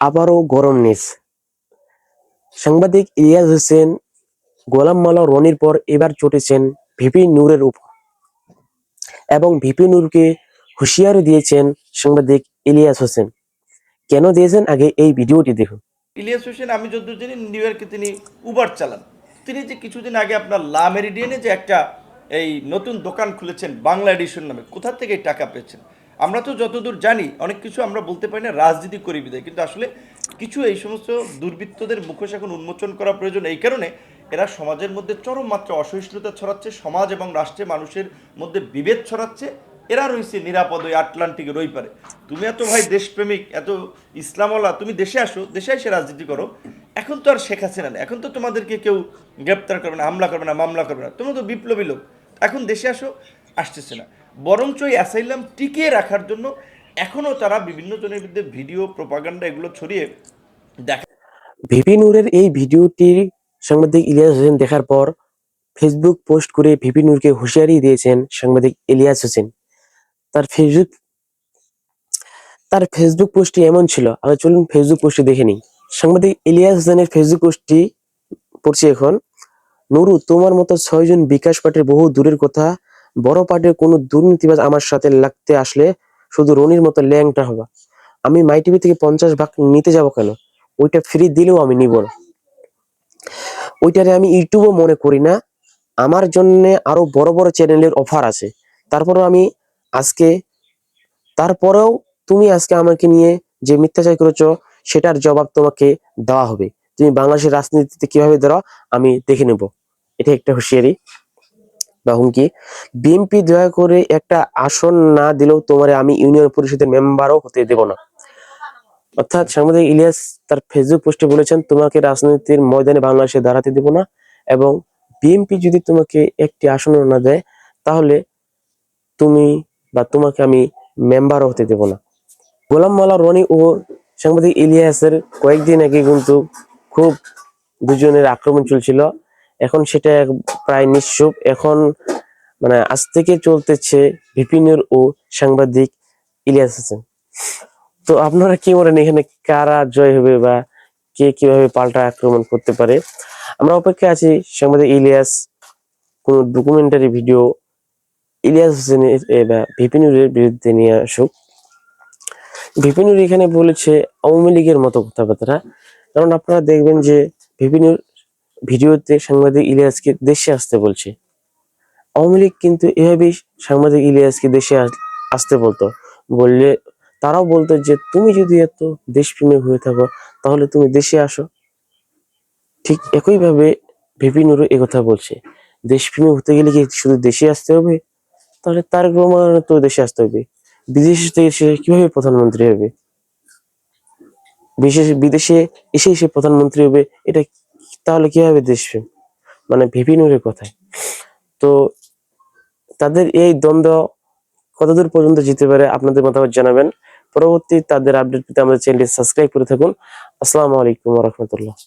আবারও গরম নিস সাংবাদিক ইলিয়াস হোসেন, গোলাম মালা রনির পর এবার চটেছেন ভিপি নূরের উপর। এবং ভিপি নূরকে হুঁশিয়ারি দিয়েছেন সাংবাদিক ইলিয়াস হোসেন। কেন দিয়েছেন? আগে এই ভিডিওটি দেখুন। ইলিয়াস হোসেন, আমি যদ্দূর জানি নিউ ইয়র্কে তিনি উবার চালান। তিনি যে কিছুদিন আগে আপনার লা মেরিডিয়ানে যে একটা এই নতুন দোকান খুলেছেন, বাংলা এডিশন নামে, কোথা থেকে টাকা পেয়েছেন? আমরা তো যতদূর জানি, অনেক কিছু আমরা বলতে পারি না, রাজনীতি করি বিদায়। কিন্তু আসলে কিছু এই সমস্ত দুর্বৃত্তদের মুখোশ এখন উন্মোচন করা প্রয়োজন। এই কারণে এরা সমাজের মধ্যে চরম মাত্রা অসহিষ্ণুতা ছড়াচ্ছে, সমাজ এবং রাষ্ট্রে মানুষের মধ্যে বিভেদ ছড়াচ্ছে। এরা রয়েছে নিরাপদ ওই আটলান্টিকের ওই পারে। তুমি এত ভাই দেশপ্রেমিক, এত ইসলামওয়ালা, তুমি দেশে আসো, দেশে এসে রাজনীতি করো। এখন তো আর শেখ হাসিনা নেই। এখন তো তোমাদেরকে কেউ গ্রেপ্তার করবে না, হামলা করবে না, মামলা করবে না। তোমরা তো বিপ্লবী লোক। এখন দেশে আসো, আসতেছে না। বরঞ্চ এই অ্যাসাইলাম টিকিয়ে রাখার জন্য এখনও তারা বিভিন্ন জনের বিরুদ্ধে ভিডিও, প্রপাগান্ডা এগুলো ছড়িয়ে দেখা ভিপি নূরের এই ভিডিওটি সাংবাদিক ইলিয়াস হোসেন দেখার পর ফেসবুক পোস্ট করে ভিপি নূরকে হুঁশিয়ারি দিয়েছেন সাংবাদিক ইলিয়াস হোসেন। তার ফেসবুক তার ফেসবুক পোস্টটি এমন ছিল আমরা চলুন ফেসবুক পোস্টটি দেখে নিই। সাংবাদিক ইলিয়াস হোসেনের ফেসবুক পোস্টটি পড়ছি এখন। নুরু, তোমার মতো ছয়জন বিকাশ পার্টির বহু দূরের কথা বড় পার্টির কোনো দুর্নীতিবাজ আমার সাথে লাগতে আসলে শুধু রনির মতো ল্যাংটা হবা। আমি মাই টিভি থেকে পঞ্চাশ ভাগ নিতে যাব কেন? ওইটা ফ্রি দিলেও আমি নিব না। ওইটারে আমি ইউটিউবও মনে করি না। আমার জন্য আরও বড় বড় চ্যানেলের অফার আছে। তারপরেও আমি আজকে, তারপরেও তুমি আজকে আমাকে নিয়ে যে মিথ্যাচার করেছ, সেটার জবাব তোমাকে দেওয়া হবে। তুমি বাংলাদেশের রাজনীতিতে কীভাবে দাঁড়াও আমি দেখে নেব। এটা একটা হুঁশিয়ারি। বা হুমকি। বিএনপি দয়া করে একটা আসন না দিলেও তোমারে আমি ইউনিয়ন পরিষদের মেম্বারও হতে দেব না। অর্থাৎ সাংবাদিক ইলিয়াস তার ফেসবুক পোস্টে বলেছেন, তোমাকে রাজনীতির ময়দানে বাংলাদেশে দাঁড়াতে দেব না এবং বিএনপি যদি তোমাকে একটি আসনও না দেয়, তাহলে তুমি বা তোমাকে আমি মেম্বারও হতে দেব না। গোলাম মালা, রনি ও সাংবাদিক ইলিয়াসের কয়েকদিন আগে কিন্তু খুব দুজনের আক্রমণ চলছিল। এখন সেটা প্রায় নিঃসুপ এখন মানে আজ থেকে চলতেছে বিপিনের ও সাংবাদিক ইলিয়াস হোসেন। তো আপনারা কি বলেন, এখানে কারা জয় হবে বা কে কীভাবে পাল্টা আক্রমণ করতে পারে? আমরা অপেক্ষায় আছি সাংবাদিক ইলিয়াস, কোন ডকুমেন্টারি ভিডিও ইলিয়াস হোসেনের বা ভিপিনুরের বিরুদ্ধে নিয়ে আসুক। ভিপিনুর এখানে বলেছে আওয়ামী লীগের মতো কথাবার্তা। কারণ আপনারা দেখবেন যে বিপিনুর ভিডিওতে সাংবাদিক ইলিয়াসকে দেশে আসতে বলছে। আওয়ামী লীগ কিন্তু এভাবেই সাংবাদিক ইলিয়াসকে দেশে আসতে বলতো। বললে, তারাও বলতো যে, তুমি যদি এত দেশপ্রেমিক হয়ে থাকো, তাহলে তুমি দেশে আসো। ঠিক একইভাবে ভিপিনুরও একথা বলছে। দেশপ্রেমিক হতে গেলে কি শুধু দেশে আসতে হবে? তাহলে তার রহমান তো দেশে আসতে হবে। বিদেশ থেকে সে কীভাবে প্রধানমন্ত্রী হবে? বিশেষ, বিদেশে এসে সে প্রধানমন্ত্রী হবে, এটা তাহলে কীভাবে দেশপ্রেম মানে ভিপিনুরের কথায়। তো তাদের এই দ্বন্দ্ব কতদূর পর্যন্ত যেতে পারে আপনাদের মতামত জানাবেন। পরবর্তী তাদের আপডেট পেতে আমাদের চ্যানেলটি সাবস্ক্রাইব করে থাকুন। আসসালামু আলাইকুম রহমতুল্লাহ।